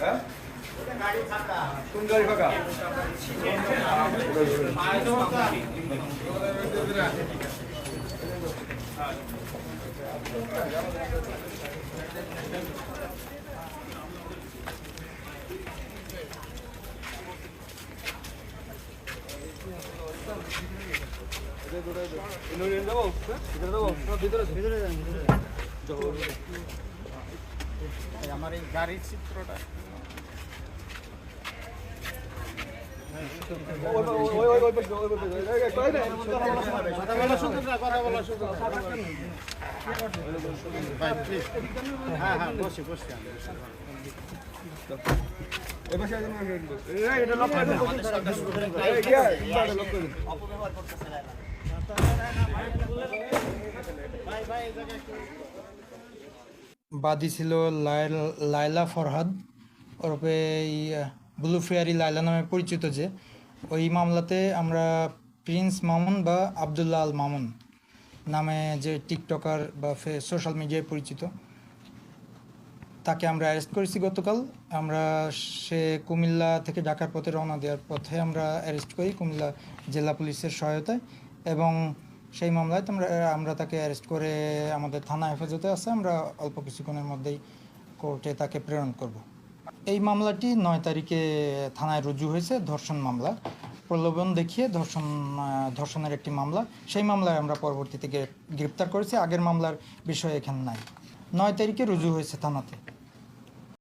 হ্যাঁ কোন গাড়ি ফাঁকা আমার এই গাড়ির চিত্রটা কথা বলা সুযোগ না কথা বলা সুযোগ না। ভাই প্লিজ বসি বসি আমি বসি। এটা লক করে দিন এই কি? এটা লক করে দিন ভাই ভাই, এই জায়গায় একটু বাদী ছিল লায়লা- ফরহাদ। ওরপে ব্লু ফেয়ারি লায়লা নামে পরিচিত যে। ওই মামলাতে আমরা প্রিন্স মামুন বা আবদুল্লাহ আল মামুন নামে যে টিকটকার বা সোশ্যাল মিডিয়ায় পরিচিত, তাকে আমরা অ্যারেস্ট করেছি গতকাল। আমরা সে কুমিল্লা থেকে ঢাকার পথে রওনা দেওয়ার পথে আমরা অ্যারেস্ট করি কুমিল্লা জেলা পুলিশের সহায়তায় এবং সেই মামলায় তোমরা আমরা তাকে অ্যারেস্ট করে আমাদের থানা হেফাজতে আছে, আমরা অল্প কিছুক্ষণের মধ্যেই কোর্টে তাকে প্রেরণ করব। এই মামলাটি নয় তারিখে থানায় রুজু হয়েছে, ধর্ষণ মামলা। প্রলোভন দেখিয়ে ধর্ষণ ধর্ষণের একটি মামলা। সেই মামলায় আমরা পরবর্তীতে গ্রে- গ্রেপ্তার করেছি, আগের মামলার বিষয় এখানে নাই। নয় তারিখে রুজু হয়েছে থানাতে।